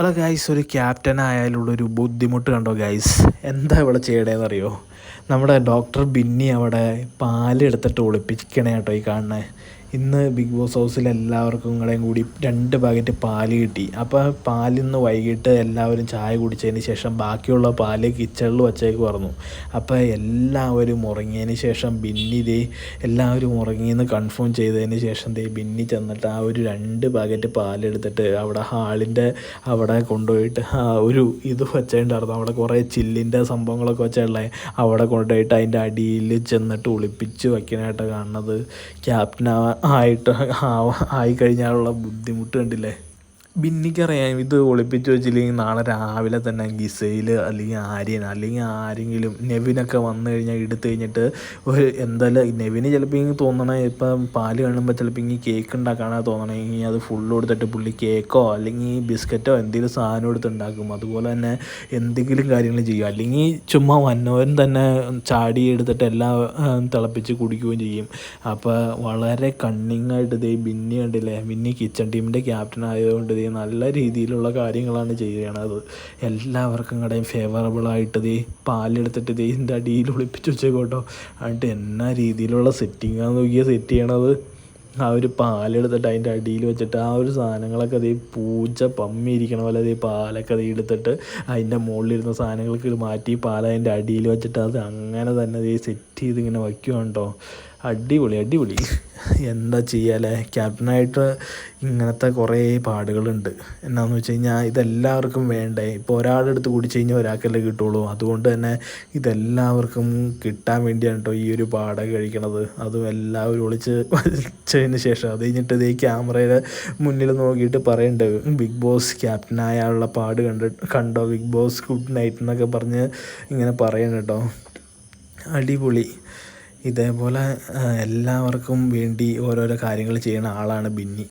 Hello guys ഒരു captain ആയാലുള്ളൊരു ബുദ്ധിമുട്ട് കണ്ടോ ഗൈസ് എന്താ ഇവിടെ ചെയ്യണേന്ന് അറിയോ നമ്മുടെ ഡോക്ടർ ബിന്നി അവിടെ പാലെടുത്തിട്ട് ഒളിപ്പിക്കണേ കേട്ടോ ഈ കാണുന്നത് ഇന്ന് ബിഗ് ബോസ് ഹൗസിൽ എല്ലാവർക്കും കൂടെയും കൂടി രണ്ട് പാക്കറ്റ് പാൽ കിട്ടി. അപ്പോൾ പാലിൽ നിന്ന് വൈകിട്ട് എല്ലാവരും ചായ കുടിച്ചതിന് ശേഷം ബാക്കിയുള്ള പാൽ കിച്ചണിൽ വച്ചേക്ക് പറഞ്ഞു. അപ്പോൾ എല്ലാവരും ഉറങ്ങിയതിന് ശേഷം ബിന്നി ദേ എല്ലാവരും ഉറങ്ങിയെന്ന് കൺഫേം ചെയ്തതിന് ശേഷം ദേ ബിന്നി ചെന്നിട്ട് ആ ഒരു രണ്ട് പാക്കറ്റ് പാലെടുത്തിട്ട് അവിടെ ഹാളിന്റെ അവിടെ കൊണ്ടുപോയിട്ട് ആ ഒരു ഇത് വെച്ചിട്ടുണ്ടായിരുന്നു അവിടെ കുറേ ചില്ലിന്റെ സംഭവങ്ങളൊക്കെ വെച്ചുള്ള. അവിടെ കൊണ്ടുപോയിട്ട് അതിന്റെ അടിയിൽ ചെന്നിട്ട് ഒളിപ്പിച്ച് വയ്ക്കാനായിട്ട് കാണുന്നത്. ക്യാപ്റ്റൻ ആയിട്ട് ആയി കഴിഞ്ഞാലുള്ള ബുദ്ധിമുട്ട് കണ്ടില്ലേ? ബിന്നിക്കറിയാം ഇത് ഒളിപ്പിച്ച് വെച്ചില്ലെങ്കിൽ നാളെ രാവിലെ തന്നെ ഗിസയിൽ അല്ലെങ്കിൽ ആര്യൻ അല്ലെങ്കിൽ ആരെങ്കിലും നെവിനൊക്കെ വന്നു കഴിഞ്ഞാൽ എടുത്തു കഴിഞ്ഞിട്ട് ഒരു എന്തായാലും നെവിന് ചിലപ്പോൾ ഇങ്ങനെ തോന്നണേ ഇപ്പം പാൽ കാണുമ്പോൾ ചിലപ്പോൾ ഇങ്ങനെ കേക്ക് ഉണ്ടാക്കാനാണ് തോന്നണമെങ്കിൽ അത് ഫുള്ള് കൊടുത്തിട്ട് പുള്ളി കേക്കോ അല്ലെങ്കിൽ ബിസ്ക്കറ്റോ എന്തെങ്കിലും സാധനം എടുത്തുണ്ടാക്കും അതുപോലെ തന്നെ എന്തെങ്കിലും കാര്യങ്ങൾ ചെയ്യും. അല്ലെങ്കിൽ ചുമ്മാ വന്നവൻ തന്നെ ചാടി എടുത്തിട്ട് എല്ലാം തിളപ്പിച്ച് കുടിക്കുകയും ചെയ്യും. അപ്പോൾ വളരെ കണ്ണിങ്ങായിട്ട് ഇതേ ബിന്നി കണ്ടില്ലേ? ബിന്നി കിച്ചൺ ടീമിന്റെ ക്യാപ്റ്റൻ ആയതുകൊണ്ട് ഇതേ നല്ല രീതിയിലുള്ള കാര്യങ്ങളാണ് ചെയ്യണത്. എല്ലാവർക്കും കടയും ഫേവറബിളായിട്ട് ദേ പാലെടുത്തിട്ട് ഇതേ ഇതിന്റെ അടിയിൽ ഒളിപ്പിച്ച് വെച്ചേക്കോട്ടോ എന്നിട്ട് എന്നാ രീതിയിലുള്ള സെറ്റിങ്ങാന്ന് നോക്കിയാൽ സെറ്റ് ചെയ്യണത്? ആ ഒരു പാലെടുത്തിട്ട് അതിന്റെ അടിയിൽ വെച്ചിട്ട് ആ ഒരു സാധനങ്ങളൊക്കെ അതേ പൂച്ച പമ്മിയിരിക്കണ പോലെ അതേ പാലൊക്കെ അതേ എടുത്തിട്ട് അതിന്റെ മുകളിലിരുന്ന സാധനങ്ങൾക്ക് മാറ്റി പാൽ അതിന്റെ അടിയിൽ വെച്ചിട്ട് അത് അങ്ങനെ തന്നെ അതേ സെറ്റ് ചെയ്ത് ഇങ്ങനെ വയ്ക്കുവാണ്ടോ അടിപൊളി അടിപൊളി. എന്താ ചെയ്യാല്ലേ ക്യാപ്റ്റനായിട്ട് ഇങ്ങനത്തെ കുറേ പാടുകളുണ്ട്. എന്നാന്ന് വെച്ച് കഴിഞ്ഞാൽ ഇതെല്ലാവർക്കും വേണ്ടേ? ഇപ്പോൾ ഒരാളുടെ കൂടി കഴിഞ്ഞാൽ ഒരാൾക്കല്ലേ കിട്ടുള്ളൂ. അതുകൊണ്ട് തന്നെ ഇതെല്ലാവർക്കും കിട്ടാൻ വേണ്ടിയാണ് കേട്ടോ ഈ ഒരു പാട കഴിക്കണത്. അതും എല്ലാവരും ഒളിച്ച് വലിച്ചതിന് ശേഷം അത് കഴിഞ്ഞിട്ട് ഇത് ഈ ക്യാമറയുടെ മുന്നിൽ നോക്കിയിട്ട് പറയുന്നുണ്ട് ബിഗ് ബോസ് ക്യാപ്റ്റനായുള്ള പാട് കണ്ട് കണ്ടോ? ബിഗ് ബോസ് ഗുഡ് നൈറ്റ് എന്നൊക്കെ പറഞ്ഞ് ഇങ്ങനെ പറയണം കേട്ടോ അടിപൊളി. ഇതേപോലെ എല്ലാവർക്കും വേണ്ടി ഓരോരോ കാര്യങ്ങൾ ചെയ്യുന്ന ആളാണ് ബിന്നി.